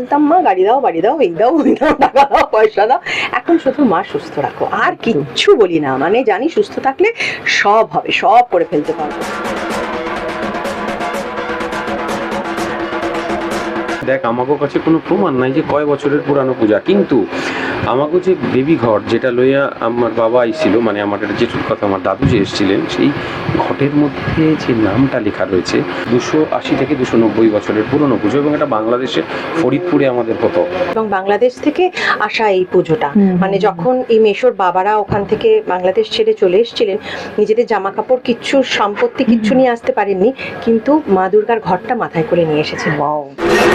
বলতাম মা গাড়ি দাও বাড়ি দাও এই দাও ওই দাও টাকা দাও পয়সা দাও। এখন শুধু মা সুস্থ রাখো। আর কিচ্ছু বলি না মানে জানি সুস্থ থাকলে সব হবে সব করে ফেলতে পারব। দেখ আমাকে কাছে কোনো প্রমাণ নাই যে কয় বছরের পুরানো পূজা। কিন্তু আমাকে যে দেবী ঘট যেটা লইয়া আমার বাবা আইছিল মানে আমার একটা জেঠুর কথা আমার দাদু যে এসেছিলেন সেই ঘটের মধ্যে যে নামটা লেখা রয়েছে দুশো আশি থেকে দুশো নব্বই বছরের পুরনো পুজো এবং এটা বাংলাদেশে ফরিদপুরে আমাদের হতো এবং বাংলাদেশ থেকে আসা এই পুজোটা। মানে যখন এই মেশোর বাবারা ওখান থেকে বাংলাদেশ ছেড়ে চলে এসেছিলেন নিজেদের জামা কাপড় কিচ্ছু সম্পত্তি কিচ্ছু নিয়ে আসতে পারেননি কিন্তু মা দুর্গার ঘরটা মাথায় করে নিয়ে এসেছে এসেছেন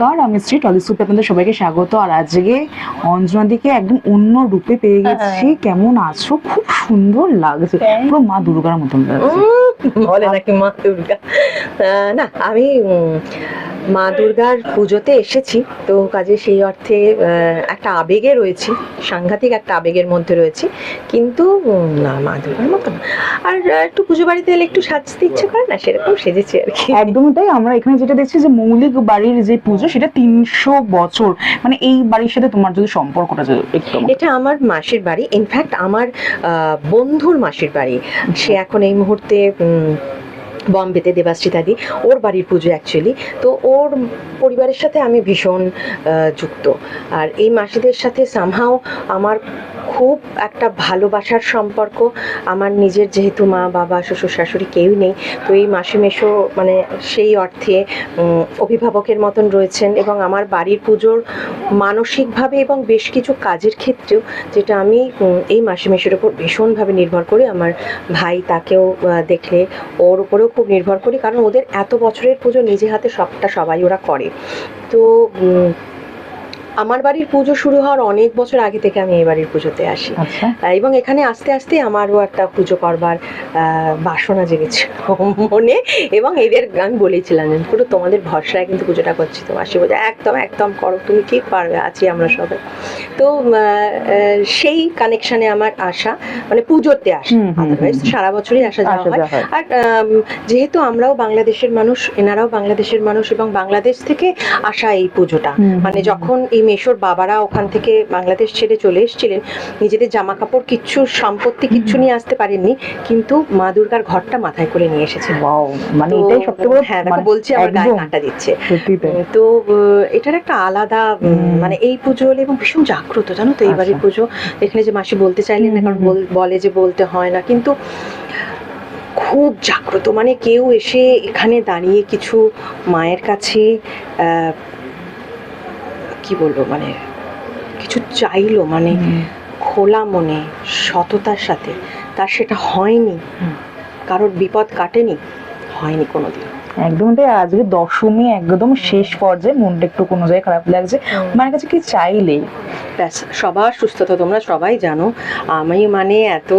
নমস্কার আমি শ্রী টলিসুপে আপনাদের সবাইকে স্বাগত। আর আজকে অঞ্জনা দিকে একদম অন্য রূপে পেয়ে গেছি। কেমন আছো? খুব সুন্দর লাগছে। পুরো মা দুর্গার মতন লাগছে। বলে নাকি মা দুর্গা। না আমি মা দুর্গার পুজোতে এসেছি তো কাজে সেই অর্থে একটা আবেগে রয়েছি সাংঘাতিক একটা আবেগের মধ্যে রয়েছি কিন্তু না মা দুর্গার মতো না। আর একটু পুজো বাড়িতে এলে একটু সাজতে ইচ্ছে করে না সেরকম সেজেছি আর কি। একদমই তাই আমরা এখানে যেটা দেখছি যে মৌলিক বাড়ির যে পুজো সেটা তিনশো বছর মানে এই বাড়ির সাথে তোমার যদি সম্পর্কটা একটু এটা আমার মাসির বাড়ি ইনফ্যাক্ট আমার বন্ধুর মাসির বাড়ি। সে এখন এই মুহূর্তে বম্বেতে দেবাশ্রিতাদি ওর বাড়ির পুজো অ্যাকচুয়ালি তো ওর পরিবারের সাথে আমি ভীষণ যুক্ত। আর এই মাসিদের সাথে সামহাও আমার খুব একটা ভালোবাসার সম্পর্ক। আমার নিজের যেহেতু মা, বাবা, শ্বশুর, শাশুড়ি কেউ নেই। তো এই মাসি মেশো মানে সেই অর্থে অভিভাবকের মতন রয়েছেন এবং আমার বাড়ির পুজোর মানসিকভাবে এবং বেশ কিছু কাজের ক্ষেত্রেও যেটা আমি এই মাসি মেশোর উপর ভীষণভাবে নির্ভর করি। আমার ভাই তাকেও দেখলে, ওর উপরেও খুব নির্ভর করি কারণ ওদের এত বছরের পুজো নিজে হাতে সবটা সবাই ওরা করে। তো আমার বাড়ির পুজো শুরু হওয়ার অনেক বছর আগে থেকে আমি এই বাড়ির পুজোতে আসি। আচ্ছা। এবং এখানে আস্তে আস্তে আমারও একটা পুজো করবার বাসনা জেগেছে মনে এবং এদের আমি বলেছিলাম পুরো তোমাদের ভরসায় কিন্তু পুজোটা করছি তোমার বলে একদম একদম করো তুমি ঠিক পারবে আছি আমরা সবাই। তো সেই কানেকশনে আমার আসা মানে পুজোতে আসা আদারওয়াইজ সারা বছরই আসা যাওয়া হয়। আর যেহেতু আমরাও বাংলাদেশের মানুষ এনারাও বাংলাদেশের মানুষ এবং বাংলাদেশ থেকে আসা এই পুজোটা। মানে যখন এই মেশোর বাবারা ওখান থেকে বাংলাদেশ ছেড়ে চলে এসেছিলেন নিজেদের জামা কাপড় কিচ্ছু সম্পত্তি কিচ্ছু নিয়ে আসতে পারেননি কিন্তু মা দুর্গার ঘরটা মাথায় করে নিয়ে এসেছেন ওয়াও মানে এটাই বড় হ্যাঁ মানে বলছি আমার গায়ে। কাঁটা দিচ্ছে। তো এটার একটা আলাদা মানে এই পুজো হলে এবং ভীষণ জাগ্রত জানো তো এই বাড়ির আচ্ছা। পুজো। এখানে যে মাসি বলতে চাইলেন না কারণ বল- যে বলতে হয় না। কিন্তু খুব জাগ্রত মানে কেউ এসে এখানে দাঁড়িয়ে কিছু মায়ের কাছে কি বলব মানে কিছু চাইলো মানে। খোলা মনে সততার সাথে। তার সেটা হয়নি। কারোর বিপদ কাটেনি হয়নি কোনোদিন। একদম তাই আজকে দশমী একদম শেষ পর্যায়ে মনটা একটু কোনো জায়গায় খারাপ লাগছে। মায়ের কাছে কি চাইলেই? ব্যাস সবার সুস্থতা তোমরা সবাই জানো। আমি মানে এত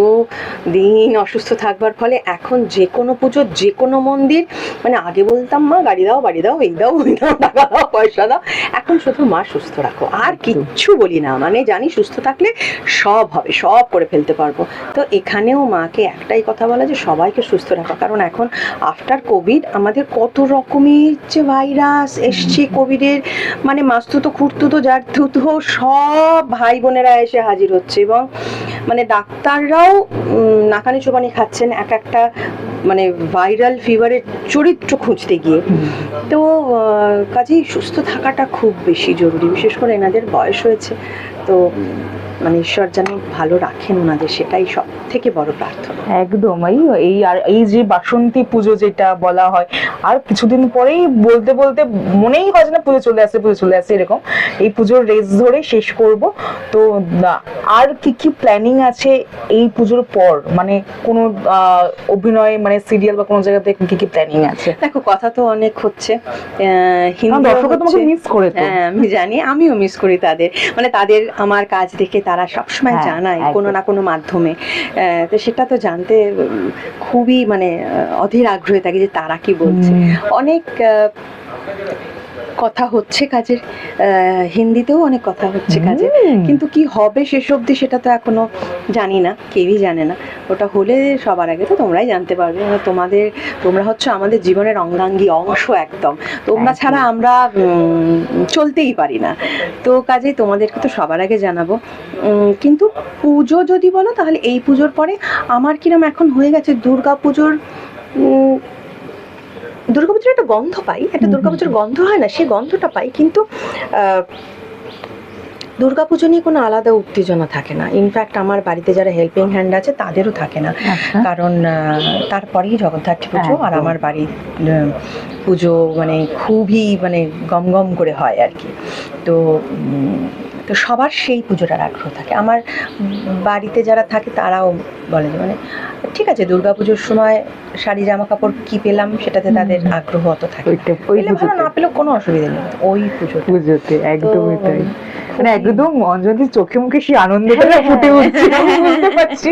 দিন অসুস্থ থাকবার ফলে এখন যে কোনো পুজো যে কোনো মন্দির মানে আগে বলতাম মা গাড়ি দাও বাড়ি দাও এই দাও ওই দাও টাকা দাও পয়সা দাও। এখন শুধু মা সুস্থ রাখো। আর কিচ্ছু বলি না মানে জানি সুস্থ থাকলে সব হবে সব করে ফেলতে পারব। তো এখানেও মাকে একটাই কথা বলা যে সবাইকে সুস্থ রাখা। কারণ এখন আফটার কোভিড আমাদের কত রকমের যে ভাইরাস এসছে কোভিডের মানে মাস্তুতো খুঁড়তুতো যার থুতো সব ভাই বোনেরা এসে হাজির হচ্ছে এবং মানে ডাক্তাররাও নাকানি চোবানি খাচ্ছেন এক একটা মানে ভাইরাল ফিভারের চরিত্র খুঁজতে গিয়ে। তো কাজেই সুস্থ থাকাটা খুব বেশি জরুরি বিশেষ করে এনাদের বয়স হয়েছে। তো মানে ঈশ্বর যেন ভালো রাখেন ওনাদের সেটাই সব থেকে বড় প্রার্থনা। একদম এই এই আর এই যে বাসন্তী পুজো যেটা বলা হয় আর কিছুদিন পরেই বলতে বলতে মনেই হয় যে না পুজো চলে আসছে পুজো চলে আসছে এরকম। এই পুজোর রেস ধরে শেষ করব। তো আর কি কি প্ল্যানিং আছে এই পুজোর পর? মানে কোনো অভিনয় মানে সিরিয়াল বা কোনো জায়গাতে কি কি প্ল্যানিং আছে? দেখো কথা তো অনেক হচ্ছে। আহ, কারণ তোমাকে মিস করে হ্যাঁ আমি জানি আমিও মিস করি তাদের। মানে তাদের আমার কাজ দেখে তারা সবসময় হ্যাঁ, জানায় কোনো না কোনো মাধ্যমে। আহ, তো সেটা তো জানতে খুবই মানে অধীর আগ্রহে থাকে যে তারা কি বলছে। অনেক আহ, কথা হচ্ছে কাজের হিন্দিতেও অনেক কথা হচ্ছে হুম। কিন্তু কি হবে শেষ অবধি সেটা তো এখনও জানি না কেউই জানে না। ওটা হলে সবার আগে তো তোমরাই জানতে পারবে। মানে তোমাদের তোমরা হচ্ছে আমাদের জীবনের অঙ্গাঙ্গী অংশ একদম। তোমরা ছাড়া আমরা চলতেই পারি না। তো কাজেই তোমাদেরকে তো সবার আগে জানাব। কিন্তু পুজো যদি বলো তাহলে এই পুজোর পরে আমার কিরম এখন হয়ে গেছে দুর্গা পুজোর দুর্গাপুজোর একটা গন্ধ পাই একটা দুর্গাপুজোর গন্ধ হয় না সেই গন্ধটা পাই কিন্তু দুর্গাপুজো নিয়ে কোনো আলাদা উত্তেজনা থাকে না। ইনফ্যাক্ট আমার বাড়িতে যারা হেল্পিং হ্যান্ড আছে তাদেরও থাকে না। আচ্ছা। কারণ তারপরেই জগদ্ধাত্রী পুজো আর আমার বাড়ির পুজো মানে খুবই মানে গম গম করে হয় আর কি। তো তো সবার সেই পুজোটার আগ্রহ থাকে। আমার বাড়িতে যারা থাকে তারাও বলে যে মানে ঠিক আছে দুর্গা পুজোর সময় শাড়ি জামা কাপড় কি পেলাম সেটাতে তাদের আগ্রহ অত থাকে না। পেলেও কোনো অসুবিধা নেই। ওই পুজো পুজোতে একদমই তাই। মানে একদম অঞ্জলির চোখে মুখে সেই আনন্দটা হ্যাঁ, ফুটে উঠছে বুঝতে পারছি।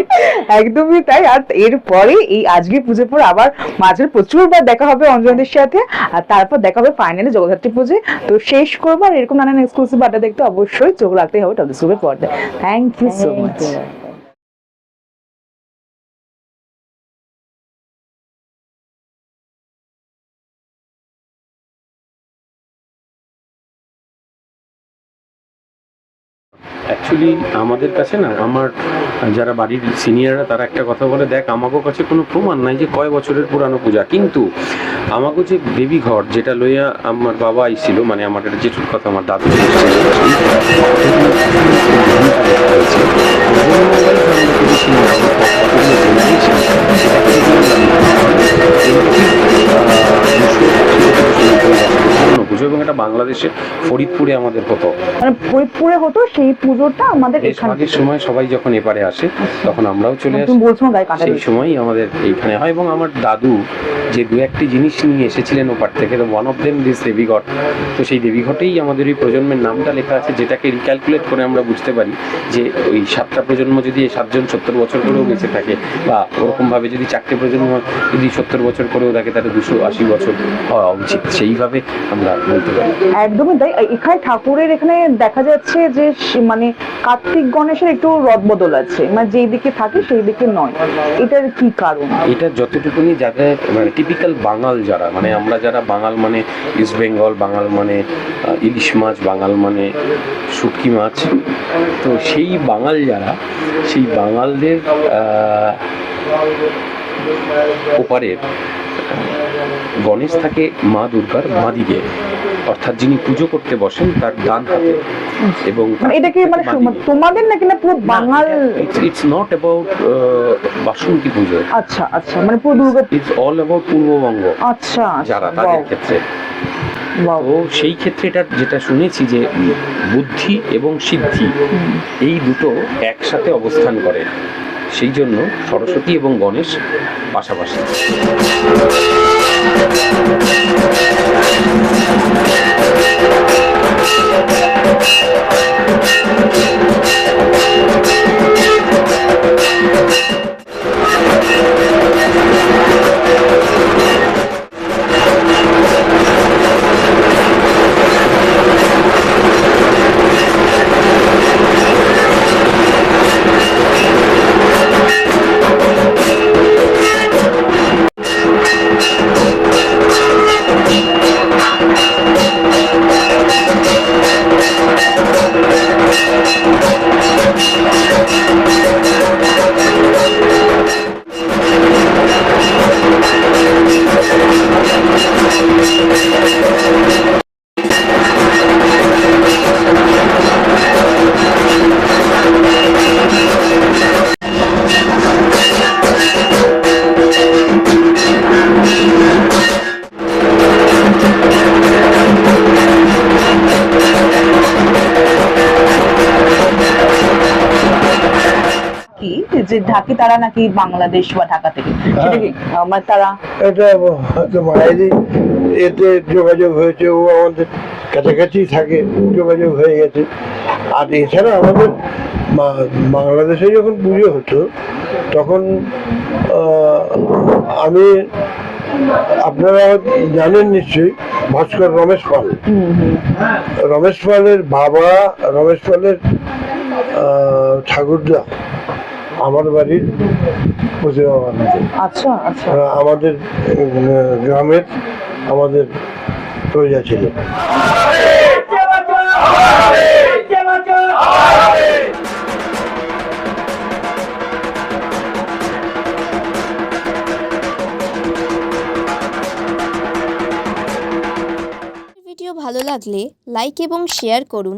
একদমই তাই। আর এরপরে এই আজকে পুজোর পর আবার মাঝের প্রচুরবার দেখা হবে অঞ্জলির সাথে। আর তারপর দেখা হবে ফাইনালি জগদ্ধাত্রী পুজো তো শেষ করব আর এরকম নানান এক্সক্লুসিভ আড্ডা দেখতে অবশ্যই চোখ রাখতে হবে টলিসুপের পর্দায়। Thank you so much actually আমাদের কাছে না, আমার যারা বাড়ির সিনিয়ররা তারা একটা কথা বলে, দেখ আমাকে কাছে কোনো প্রমাণ নাই যে কয় বছরের পুরানো পূজা। কিন্তু আমাকে যে দেবী ঘর, যেটা লইয়া আমার বাবা আইছিল মানে আমার জেঠুর কথা, আমার দাদু পুজো এবং এটা বাংলাদেশে ফরিদপুরে আমাদের হতো। মানে ফরিদপুরে হতো সেই পুজোটা আমাদের এখানে। সময় সবাই যখন এপারে আসে তখন আমরাও চলে আসি। বলছো গায়ে কাটা সেই সময়ই আমাদের এইখানে হয় এবং আমার দাদু যে দু একটি জিনিস নিয়ে এসেছিলেন ওপার থেকে তো ওয়ান অফ দেম দিস দেবীঘট তো সেই দেবীঘটেই আমাদের ওই প্রজন্মের নামটা লেখা আছে যেটাকে রিক্যালকুলেট করে আমরা বুঝতে পারি যে ওই সাতটা প্রজন্ম যদি সাতজন সত্তর বছর করেও বেঁচে থাকে বা ওরকমভাবে যদি চারটে প্রজন্ম যদি সত্তর বছর করেও থাকে তাহলে দুশো আশি বছর হওয়া উচিত। সেইভাবে আমরা বলতে পারি। একদমই তাই। এখানে ঠাকুরের এখানে দেখা যাচ্ছে যে মানে কার্তিক গণেশের একটু রদবদল আছে। মানে যেই দিকে থাকে সেই দিকে নয়। এটার কি কারণ? এটা যতটুকুনি যাদের মানে টিপিক্যাল বাঙাল যারা মানে আমরা যারা বাঙাল মানে ইস্ট বেঙ্গল বাঙাল মানে ইলিশ মাছ বাঙাল মানে শুটকি মাছ তো সেই বাঙাল যারা সেই বাঙালদের ওপারের গণেশ থাকে মা দুর্গার বাঁদিকে অর্থাৎ যিনি পুজো করতে বসেন তার ডান হাতে। এবং এটা কি মানে তোমাদের নাকি না পুরো বাঙাল it's not about Basanti Puja. আচ্ছা আচ্ছা মানে পুরো Durga it's all about Purbabanga. আচ্ছা যারা তাদের ক্ষেত্রে। তো সেই ক্ষেত্রে এটা যেটা শুনেছি যে বুদ্ধি এবং সিদ্ধি এই দুটো একসাথে অবস্থান করে। সেই জন্য সরস্বতী এবং গণেশ পাশাপাশি। Thank you. যে ঢাকি তারা নাকি বাংলাদেশ বা ঢাকা থেকে? সেটা কি আহ, মানে তারা? এটা এতে যোগাযোগ হয়েছে ও আমাদের কাছাকাছি থাকে যোগাযোগ হয়ে গেছে। আর এছাড়া আমাদের বাংলাদেশে যখন পুজো হতো তখন আমি আপনারা জানেন নিশ্চয়ই ভাস্কর রমেশ পাল। রমেশ পালের বাবা রমেশ পালের ঠাকুরদা। আমার বাড়ির প্রতিমা আচ্ছা আচ্ছা। আমাদের গ্রামের আমাদের প্রজা ছিল। ভিডিও ভালো লাগলে লাইক এবং শেয়ার করুন।